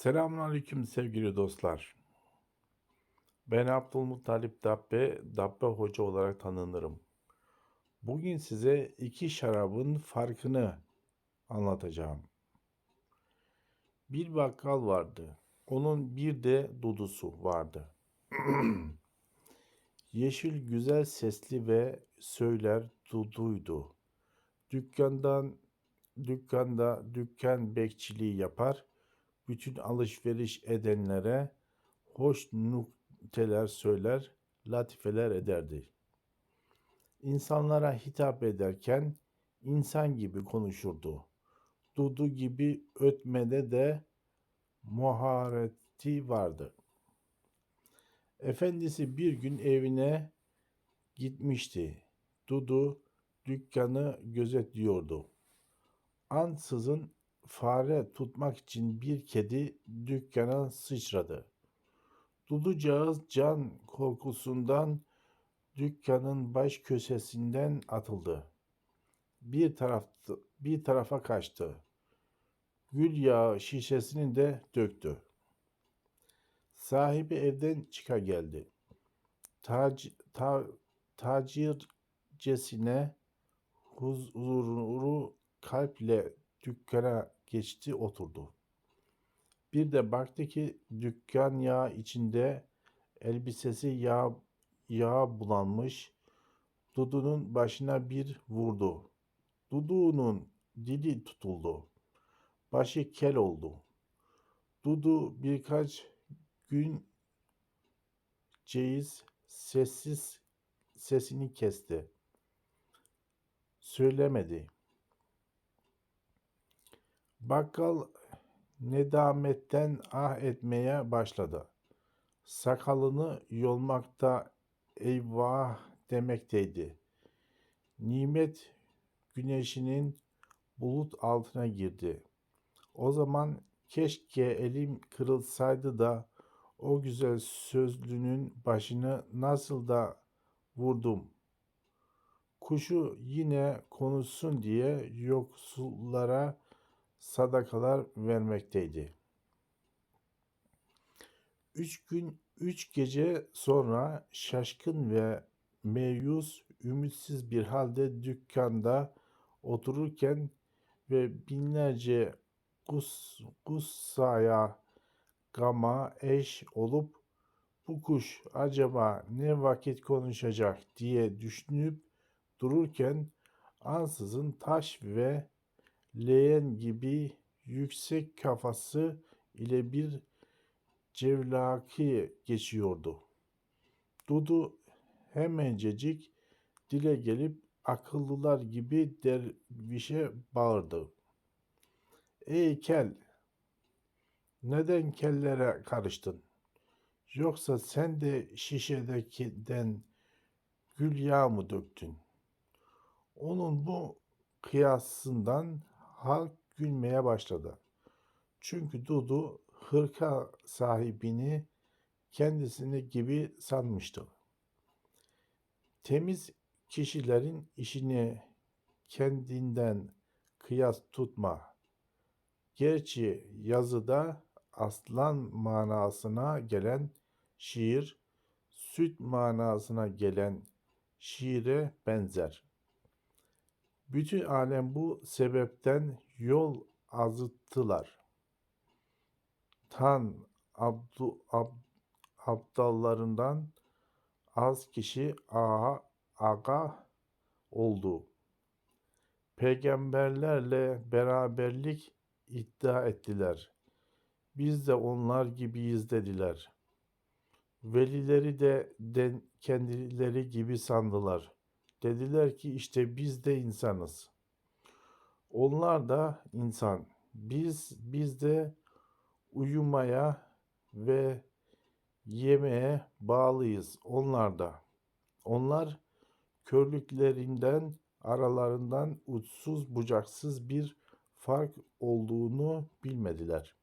Selamünaleyküm sevgili dostlar. Ben Abdülmuttalip Dabbe, Dabbe Hoca olarak tanınırım. Bugün size iki şarabın farkını anlatacağım. Bir bakkal vardı. Onun bir de dudusu vardı. Yeşil güzel sesli ve söyler duduydu. Dükkandan dükkanda dükkan bekçiliği yapar bütün alışveriş edenlere hoş nukteler söyler, latifeler ederdi. İnsanlara hitap ederken insan gibi konuşurdu. Dudu gibi ötmede de muhareti vardı. Efendisi bir gün evine gitmişti. Dudu dükkanı gözetliyordu. Ansızın fare tutmak için bir kedi dükkana sıçradı. Duducağız can korkusundan dükkanın baş köşesinden atıldı. Bir tarafta, bir tarafa kaçtı. Gül yağı şişesini de döktü. Sahibi evden çıka geldi. Tac, ta, tacircesine huzuru kalple dükkana geçti oturdu. Bir de baktı ki dükkan yağ içinde elbisesi yağ, yağ bulanmış. Dudu'nun başına bir vurdu. Dudu'nun dili tutuldu. Başı kel oldu. Dudu birkaç gün ceyiz sessiz sesini kesti. Söylemedi. Bakkal nedametten ah etmeye başladı. Sakalını yolmakta eyvah demekteydi. Nimet güneşinin bulut altına girdi. O zaman keşke elim kırılsaydı da o güzel sözlünün başını nasıl da vurdum. Kuşu yine konuşsun diye yoksullara sadakalar vermekteydi. Üç gün, üç gece sonra şaşkın ve meyus, ümitsiz bir halde dükkanda otururken ve binlerce kus, kussaya gama eş olup bu kuş acaba ne vakit konuşacak diye düşünüp dururken ansızın taş ve leğen gibi yüksek kafası ile bir cevlaki geçiyordu. Dudu hemencecik dile gelip akıllılar gibi dervişe bağırdı. Ey kel! Neden kellere karıştın? Yoksa sen de şişedekiden gül yağı mı döktün? Onun bu kıyasından halk gülmeye başladı. Çünkü Dudu hırka sahibini kendisini gibi sanmıştı. Temiz kişilerin işini kendinden kıyas tutma. Gerçi yazıda aslan manasına gelen şiir, süt manasına gelen şiire benzer. Bütün alem bu sebepten yol azıttılar. Tan abdu, ab, abdallarından az kişi ağa, aga oldu. Peygamberlerle beraberlik iddia ettiler. Biz de onlar gibiyiz dediler. Velileri de den, kendileri gibi sandılar.'' Dediler ki işte biz de insanız. Onlar da insan. Biz biz de uyumaya ve yemeye bağlıyız. Onlar da. Onlar körlüklerinden aralarından uçsuz bucaksız bir fark olduğunu bilmediler.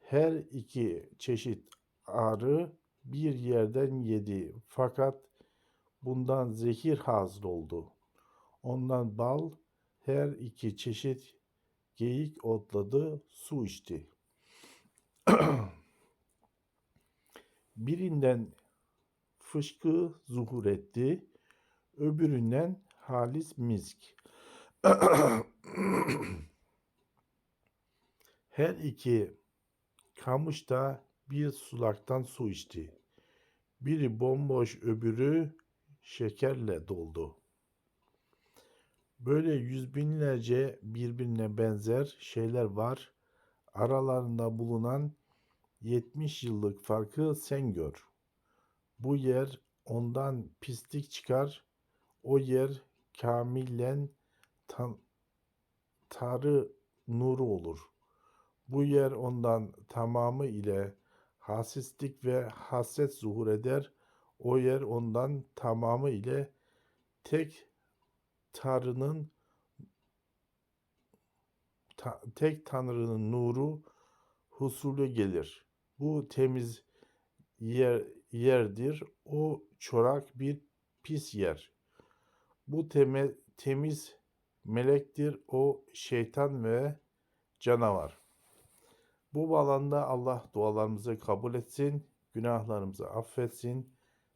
Her iki çeşit arı bir yerden yedi fakat Bundan zehir hasıl oldu. Ondan bal, her iki çeşit geyik otladı, su içti. Birinden fışkı zuhur etti, öbüründen halis misk. Her iki kamış da bir sulaktan su içti. Biri bomboş, öbürü şekerle doldu. Böyle yüz binlerce birbirine benzer şeyler var. Aralarında bulunan 70 yıllık farkı sen gör. Bu yer ondan pislik çıkar. O yer kamilen tan tarı nuru olur. Bu yer ondan tamamı ile hasislik ve hasret zuhur eder. O yer ondan tamamı ile tek Tanrı'nın ta- tek Tanrı'nın nuru husulü gelir. Bu temiz yer yerdir. O çorak bir pis yer. Bu teme, temiz melektir. O şeytan ve canavar. Bu bağlamda Allah dualarımızı kabul etsin, günahlarımızı affetsin.